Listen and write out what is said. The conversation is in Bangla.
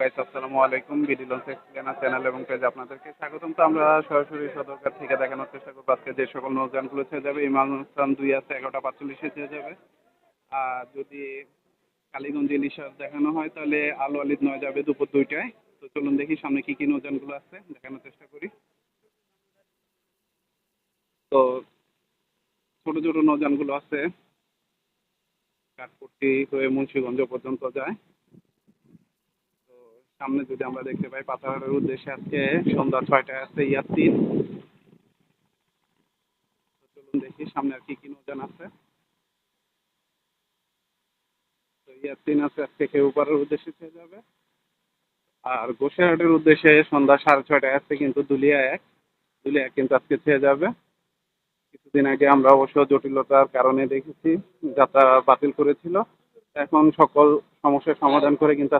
গাইস, আসসালামু আলাইকুম। বিডি লঞ্চ এক্সপ্লেনার চ্যানেল এবং পেজ আপনাদেরকে স্বাগতম। তো আমরা সরাসরি সদরঘাট থেকে দেখানোর চেষ্টা করব। আজকে যে সকল নৌযানগুলো ছেড়ে যাবে, ইমাম ইসলাম দুই আছে, এগারোটা পাঁচচল্লিশে ছেড়ে যাবে। আর যদি কালীগঞ্জ ইলিশাস দেখানো হয়, তাহলে আলো আলিদ নয় যাবে দুপুর দুইটায়। তো চলুন দেখি সামনে কী কী নৌযানগুলো আছে, দেখানোর চেষ্টা করি। তো ছোটো ছোটো নৌযানগুলো আছে। কাঠপট্টি হয়ে মুন্সিগঞ্জ পর্যন্ত যায়। সামনে যদি আমরা দেখতে পাই পাতাহারের উদ্দেশ্যে আজকে সন্ধ্যা ছয়টায় আছে তো চলুন দেখি সামনে আর কি কি নৌযান আছে। আছে, আজকে উদ্দেশ্যে ছেড়ে যাবে। আর উদ্দেশ্যে সন্ধ্যা সাড়ে ছয়টায় আছে কিন্তু দুলিয়া এক। দুলিয়া এক কিন্তু আজকে ছেড়ে যাবে। কিছুদিন আগে আমরা অবশ্য জটিলতার কারণে দেখেছি, যাত্রা বাতিল করেছিল। এখন সকল সমস্যার সমাধান করে কিন্তু